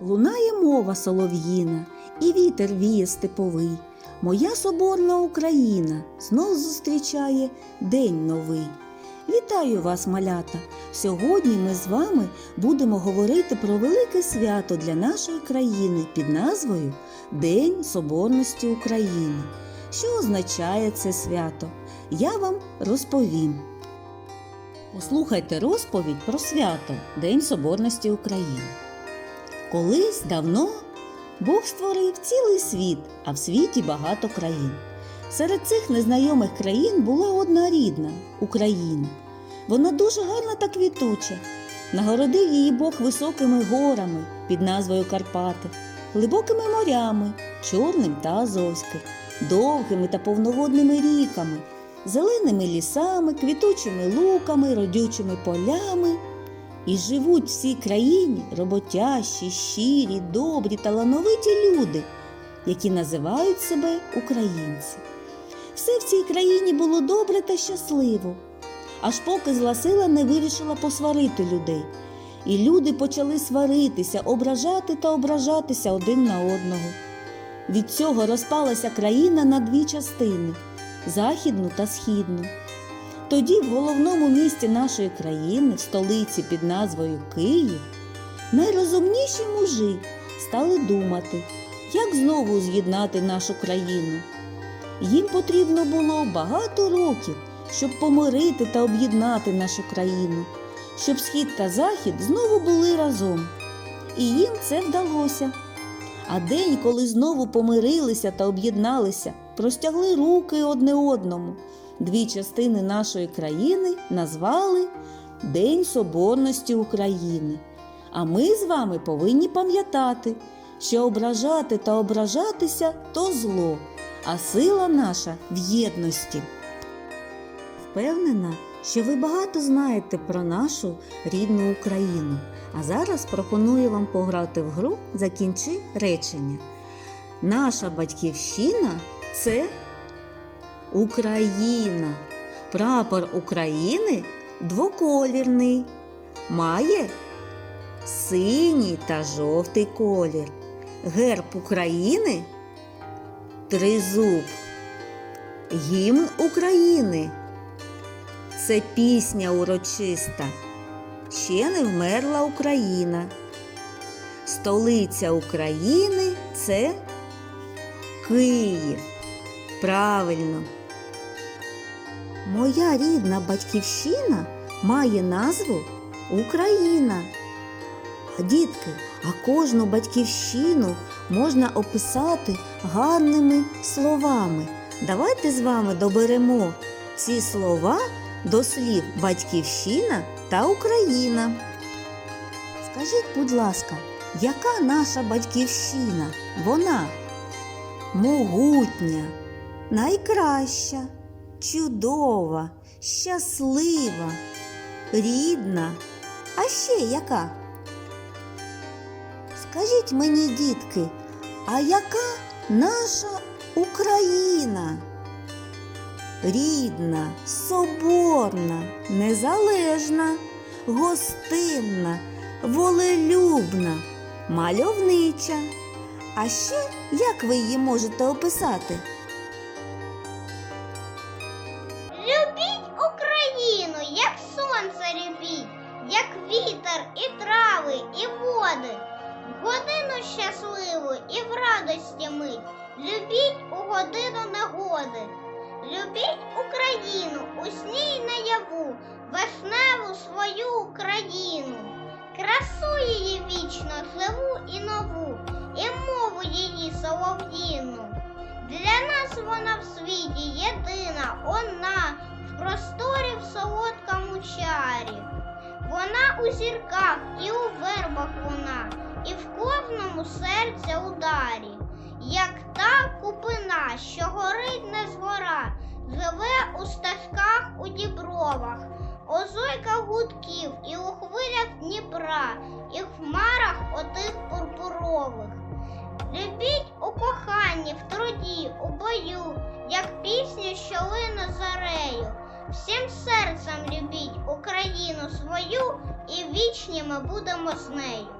Лунає мова солов'їна, і вітер віє степовий. Моя соборна Україна знов зустрічає день новий. Вітаю вас, малята! Сьогодні ми з вами будемо говорити про велике свято для нашої країни під назвою День Соборності України. Що означає це свято? Я вам розповім. Послухайте розповідь про свято День Соборності України. Колись давно Бог створив цілий світ, а в світі багато країн. Серед цих незнайомих країн була одна рідна Україна. Вона дуже гарна та квітуча. Нагородив її Бог високими горами під назвою Карпати, глибокими морями, чорним та азовським, довгими та повноводними ріками, зеленими лісами, квітучими луками, родючими полями. І живуть в цій країні роботящі, щирі, добрі, талановиті люди, які називають себе українці. Все в цій країні було добре та щасливо, аж поки зла сила не вирішила посварити людей. І люди почали сваритися, ображати та ображатися один на одного. Від цього розпалася країна на дві частини західну та східну. Тоді в головному місті нашої країни, в столиці під назвою Київ, найрозумніші мужі стали думати, як знову з'єднати нашу країну. Їм потрібно було багато років, щоб помирити та об'єднати нашу країну, щоб схід та захід знову були разом. І їм це вдалося. А день, коли знову помирилися та об'єдналися, простягли руки одне одному. Дві частини нашої країни назвали День Соборності України. А ми з вами повинні пам'ятати, що ображати та ображатися то зло, а сила наша в єдності. Впевнена, що ви багато знаєте про нашу рідну Україну. А зараз пропоную вам пограти в гру Закінчи речення. Наша батьківщина це Україна. Прапор України двоколірний. Має синій та жовтий колір. Герб України тризуб. Гімн України. Це пісня урочиста. Ще не вмерла Україна. Столиця України це Київ. Правильно. Моя рідна батьківщина має назву Україна. Дітки, а кожну батьківщину можна описати гарними словами. Давайте з вами доберемо ці слова до слів батьківщина та Україна. Скажіть, будь ласка, яка наша батьківщина? Вона могутня, найкраща, чудова, щаслива, рідна. А ще яка? Скажіть мені, дітки, а яка наша Україна? Рідна, соборна, незалежна, гостинна, волелюбна, мальовнича. А ще як ви її можете описати? Мить. Любіть у годину негоди. Любіть Україну у сні й наяву, весневу свою Україну, красу її вічно живу і нову, і мову її солов'їну. Для нас вона в світі єдина, одна, в просторі в солодкому чарі. Вона у зірках кожному серця ударі, як та купина, що горить не згора, живе у стежках у дібровах, озойка гудків і у хвилях Дніпра, і в хмарах отих пурпурових. Любіть у коханні, в труді, у бою, як пісню, що лине зарею. Всім серцем любіть Україну свою, і вічні ми будемо з нею.